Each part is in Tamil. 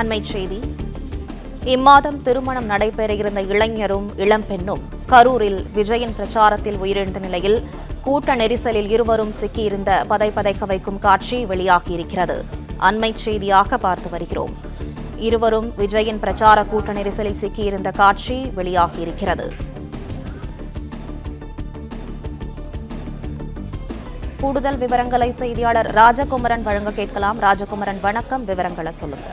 அண்மைச் செய்தி. இம்மாதம் திருமணம் நடைபெற இருந்த இளைஞரும் இளம்பெண்ணும் கரூரில் விஜயின் பிரச்சாரத்தில் உயிரிழந்த நிலையில் கூட்ட நெரிசலில் இருவரும் சிக்கியிருந்த பதைபதைக்க வைக்கும் காட்சி வெளியாகியிருக்கிறது. அண்மைச் செய்தியாக பார்த்து வருகிறோம். இருவரும் விஜயின் பிரச்சார கூட்ட நெரிசலில் சிக்கியிருந்த காட்சி வெளியாகியிருக்கிறது. கூடுதல் விவரங்களை செய்தியாளர் ராஜகுமரன் வழங்க கேட்கலாம். ராஜகுமரன் வணக்கம். விவரங்களை சொல்லுங்க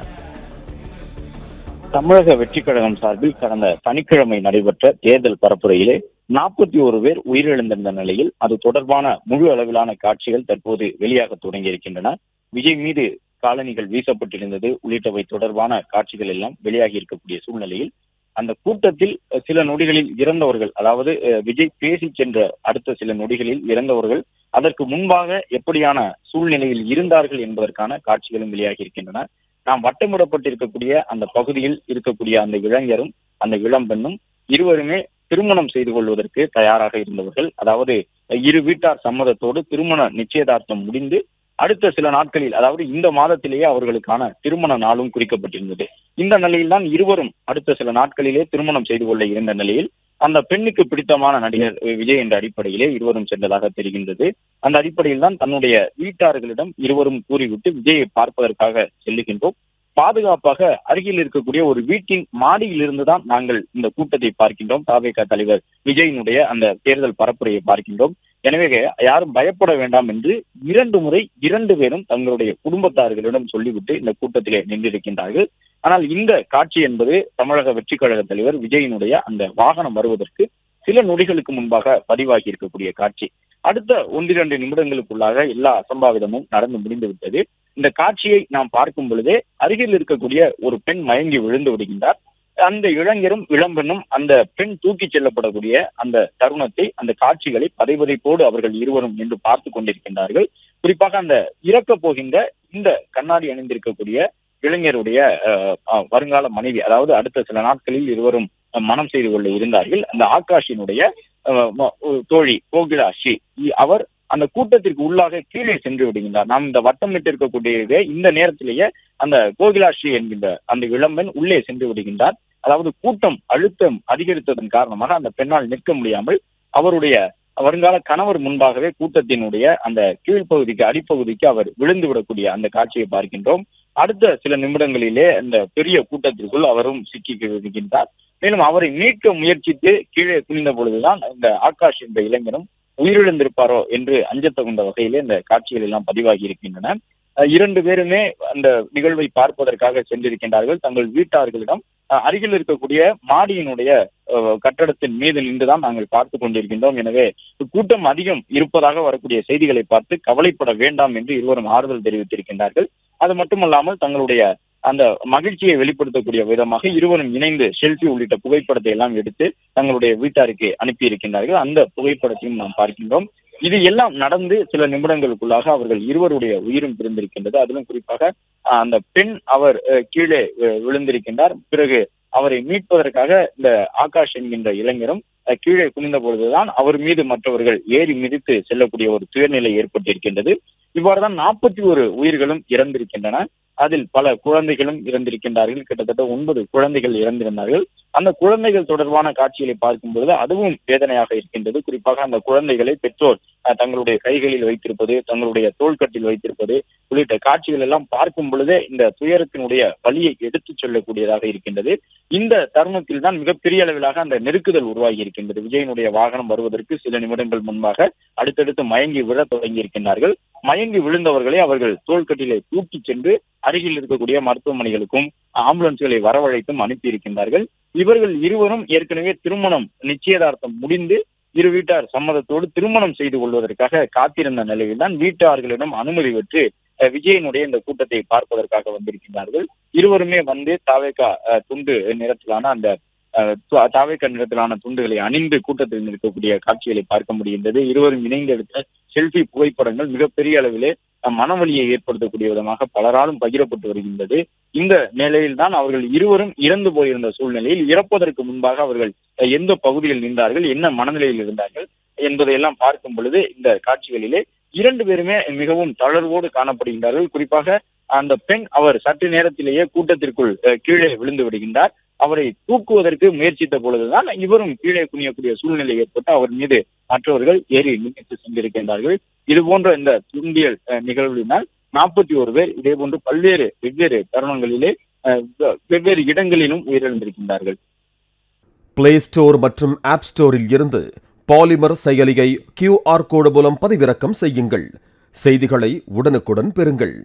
தமிழக வெற்றி கழகம் சார்பில் கடந்த சனிக்கிழமை நடைபெற்ற தேர்தல் பரப்புரையிலே நாற்பத்தி ஒரு பேர் உயிரிழந்திருந்த நிலையில் அது தொடர்பான முழு அளவிலான காட்சிகள் தற்போது வெளியாக தொடங்கியிருக்கின்றன. விஜய் மீது காலணிகள் வீசப்பட்டிருந்தது. உள்ளிட்டவை தொடர்பான காட்சிகள் எல்லாம் வெளியாகி இருக்கக்கூடிய சூழ்நிலையில் அந்த கூட்டத்தில் சில நொடிகளில் இறந்தவர்கள் அதாவது அஹ், விஜய் பேசி சென்ற அடுத்த சில நொடிகளில் இறந்தவர்கள் அதற்கு முன்பாக எப்படியான சூழ்நிலையில் இருந்தார்கள் என்பதற்கான காட்சிகளும் வெளியாகி இருக்கின்றன. நாம் வட்டமிடப்பட்டிருக்கக்கூடிய அந்த பகுதியில் இருக்கக்கூடிய அந்த இளைஞரும் அந்த இளம்பெண்ணும் இருவருமே திருமணம் செய்து கொள்வதற்கு தயாராக இருந்தவர்கள். அதாவது இரு வீட்டார் சம்மதத்தோடு திருமண நிச்சயதார்த்தம் முடிந்து அடுத்த சில நாட்களில் அதாவது இந்த மாதத்திலேயே அவர்களுக்கான திருமண நாளும் குறிக்கப்பட்டிருந்தது. இந்த நிலையில்தான் இருவரும் அடுத்த சில நாட்களிலே திருமணம் செய்து கொள்ள இருந்த நிலையில் அந்த பெண்ணுக்கு பிடித்தமான நடிகர் விஜய் என்ற அடிப்படையிலே இருவரும் சென்றதாக தெரிகின்றது. அந்த அடிப்படையில் தான் தன்னுடைய வீட்டார்களிடம் இருவரும் கூறிவிட்டு விஜயை பார்ப்பதற்காக செல்லுகின்றோம். பாதுகாப்பாக அருகில் இருக்கக்கூடிய ஒரு வீட்டின் மாடியில் இருந்துதான் நாங்கள் இந்த கூட்டத்தை பார்க்கின்றோம். தாவேக தலைவர் விஜயினுடைய அந்த தேர்தல் பரப்புரையை பார்க்கின்றோம். எனவே யாரும் பயப்பட வேண்டாம் என்று இரண்டு முறை இரண்டு பேரும் தங்களுடைய குடும்பத்தார்களிடம் சொல்லிவிட்டு இந்த கூட்டத்திலே நின்றிருக்கின்றார்கள். ஆனால் இந்த காட்சி என்பது தமிழக வெற்றி கழக தலைவர் விஜயினுடைய அந்த வாகனம் வருவதற்கு சில நொடிகளுக்கு முன்பாக பதிவாகி இருக்கக்கூடிய காட்சி. அடுத்த ஒன்றிரண்டு நிமிடங்களுக்குள்ளாக எல்லா அசம்பாவிதமும் நடந்து முடிந்து விட்டது இந்த காட்சியை நாம் பார்க்கும் பொழுதே அருகில் இருக்கக்கூடிய ஒரு பெண் மயங்கி விழுந்து விடுகின்றார். அந்த இளைஞரும் இளம்பெண்ணும் அந்த பெண் தூக்கிச் செல்லப்படக்கூடிய அந்த தருணத்தை அந்த காட்சிகளை பதைபதைப்போடு அவர்கள் இருவரும் நின்று பார்த்து கொண்டிருக்கின்றார்கள். குறிப்பாக அந்த இறக்க போகின்ற இந்த கண்ணாடி அணிந்திருக்கக்கூடிய இளைஞருடைய வருங்கால மனைவி அதாவது அடுத்த சில நாட்களில் இருவரும் மனம் செய்து கொள்ள இருந்தார்கள். அந்த ஆகாஷினுடைய தோழி கோகிலாஷி அவர் அந்த கூட்டத்திற்கு உள்ளாக கீழே சென்று விடுகின்றார். நாம் இந்த வட்டமிட்டு இருக்கக்கூடிய இந்த நேரத்திலேயே அந்த கோகிலாஷி என்கின்ற அந்த இளம்பெண் உள்ளே சென்று விடுகின்றார். அதாவது கூட்டம் அழுத்தம் அதிகரித்ததன் காரணமாக அந்த பெண்ணால் நிற்க முடியாமல் அவருடைய வருங்கால கணவர் முன்பாகவே கூட்டத்தினுடைய அந்த கீழ்ப்பகுதிக்கு அடிப்பகுதிக்கு அவர் விழுந்து விடக்கூடிய அந்த காட்சியை பார்க்கின்றோம். அடுத்த சில நிமிடங்களிலே அந்த பெரிய கூட்டத்திற்குள் அவரும் சிக்கி விடுகின்றார் மேலும் அவரை மீட்க முயற்சித்து கீழே குனிந்த பொழுதுதான் இந்த ஆகாஷ் என்ற இளைஞரும் உயிரிழந்திருப்பாரோ என்று அஞ்சத்தகுந்த வகையிலே இந்த காட்சிகள் எல்லாம் பதிவாகி இருக்கின்றன. இரண்டு பேருமே அந்த நிகழ்வை பார்ப்பதற்காக சென்றிருக்கின்றார்கள். தங்கள் வீட்டார்களிடம் அருகில் இருக்கக்கூடிய மாடியினுடைய கட்டடத்தின் மீது நின்றுதான் நாங்கள் பார்த்து கொண்டிருக்கின்றோம். எனவே கூட்டம் அதிகம் இருப்பதாக வரக்கூடிய செய்திகளை பார்த்து கவலைப்பட வேண்டாம் என்று இருவரும் ஆறுதல் தெரிவித்திருக்கின்றார்கள். அது மட்டுமல்லாமல் தங்களுடைய அந்த மகிழ்ச்சியை வெளிப்படுத்தக்கூடிய விதமாக இருவரும் இணைந்து செல்ஃபி உள்ளிட்ட புகைப்படத்தை எல்லாம் எடுத்து தங்களுடைய வீட்டாருக்கு அனுப்பி இருக்கின்றார்கள் அந்த புகைப்படத்தையும் நாம் பார்க்கின்றோம். இது எல்லாம் நடந்து சில நிமிடங்களுக்குள்ளாக அவர்கள் இருவருடைய உயிரும் பிரிந்திருக்கின்றது. அதிலும் குறிப்பாக அந்த பெண் அவர் அஹ், கீழே விழுந்திருக்கின்றார். பிறகு அவரை மீட்பதற்காக இந்த ஆகாஷ் என்கின்ற இளைஞரும் அஹ், கீழே குனிந்த பொழுதுதான் அவர் மீது மற்றவர்கள் ஏறி மிதித்து செல்லக்கூடிய ஒரு துயர்நிலை ஏற்பட்டிருக்கின்றது. இவ்வாறுதான் நாற்பத்தி ஒரு உயிர்களும் இறந்திருக்கின்றன. அதில் பல குழந்தைகளும் இறந்திருக்கின்றார்கள். கிட்டத்தட்ட ஒன்பது குழந்தைகள் இறந்திருந்தார்கள். அந்த குழந்தைகள் தொடர்பான காட்சிகளை பார்க்கும் பொழுது அதுவும் வேதனையாக இருக்கின்றது. குறிப்பாக அந்த குழந்தைகளை பெற்றோர் அஹ், தங்களுடைய கைகளில் வைத்திருப்பது தங்களுடைய தோள்கட்டில் வைத்திருப்பது உள்ளிட்ட காட்சிகள் எல்லாம் பார்க்கும் பொழுதே இந்த துயரத்தினுடைய வழியை எடுத்துச் சொல்லக்கூடியதாக இருக்கின்றது. இந்த தருணத்தில் தான் மிகப்பெரிய அளவிலாக அந்த நெருக்குதல் உருவாகி இருக்கின்றது. விஜயனுடைய வாகனம் வருவதற்கு சில நிமிடங்கள் முன்பாக அடுத்தடுத்து மயங்கி விழ தொடங்கி இருக்கின்றார்கள். மயங்கி விழுந்தவர்களை அவர்கள் தோள்கட்டிலே தூக்கிச் சென்று அருகில் இருக்கக்கூடிய மருத்துவமனைகளுக்கும் ஆம்புலன்ஸ்களை வரவழைத்தும் அனுப்பி இருக்கின்றார்கள் இவர்கள் இருவரும் ஏற்கனவே திருமணம் நிச்சயதார்த்தம் முடிந்து இரு வீட்டார் சம்மதத்தோடு திருமணம் செய்து கொள்வதற்காக காத்திருந்த நிலையில்தான் வீட்டார்களிடம் அனுமதி பெற்று விஜயனுடைய இந்த கூட்டத்தை பார்ப்பதற்காக வந்திருக்கின்றார்கள். இருவருமே வந்து தாவேக்கா துண்டு நிறத்திலான அந்த தாவேக்கா நிறத்திலான துண்டுகளை அணிந்து கூட்டத்தில் இருக்கக்கூடிய காட்சிகளை பார்க்க முடிகின்றது. இருவரும் இணைந்து எடுத்த செல்ஃபி புகைப்படங்கள் மிகப்பெரிய அளவிலே மனவழியை மனவலியை ஏற்படுத்தக்கூடிய விதமாக பலராலும் பகிரப்பட்டு வருகின்றது. இந்த நிலையில் தான் அவர்கள் இருவரும் இறந்து போயிருந்த சூழ்நிலையில் இறப்பதற்கு முன்பாக அவர்கள் எந்த பகுதியில் நின்றார்கள் என்ன மனநிலையில் இருந்தார்கள் என்பதையெல்லாம் பார்க்கும் பொழுது இந்த காட்சிகளிலே இரண்டு பேருமே மிகவும் தளர்வோடு காணப்படுகின்றார்கள். குறிப்பாக அந்த பெண் அவர் சற்று நேரத்திலேயே கூட்டத்திற்குள் அஹ், கீழே விழுந்து விடுகின்றார். அவரை தூக்குவதற்கு முயற்சித்த பொழுதுதான் இவரும் கீழே குனியக்கூடிய சூழ்நிலை ஏற்பட்டு அவர் மீது மற்றவர்கள் ஏறி நிமித்து சென்றிருக்கின்றார்கள். இது போன்ற இந்த துன்பியல் நிகழ்வினால் நிகழ்வுகளினால் நாற்பத்தி ஒரு பேர் இதே போன்று பல்வேறு வெவ்வேறு தருணங்களிலே அஹ், வெவ்வேறு இடங்களிலும் உயிரிழந்திருக்கின்றார்கள். பிளே ஸ்டோர் மற்றும் ஆப் ஸ்டோரில் இருந்து பாலிமர் செயலியை கியூஆர் கோடு மூலம் பதிவிறக்கம் செய்யுங்கள். செய்திகளை உடனுக்குடன் பெறுங்கள்.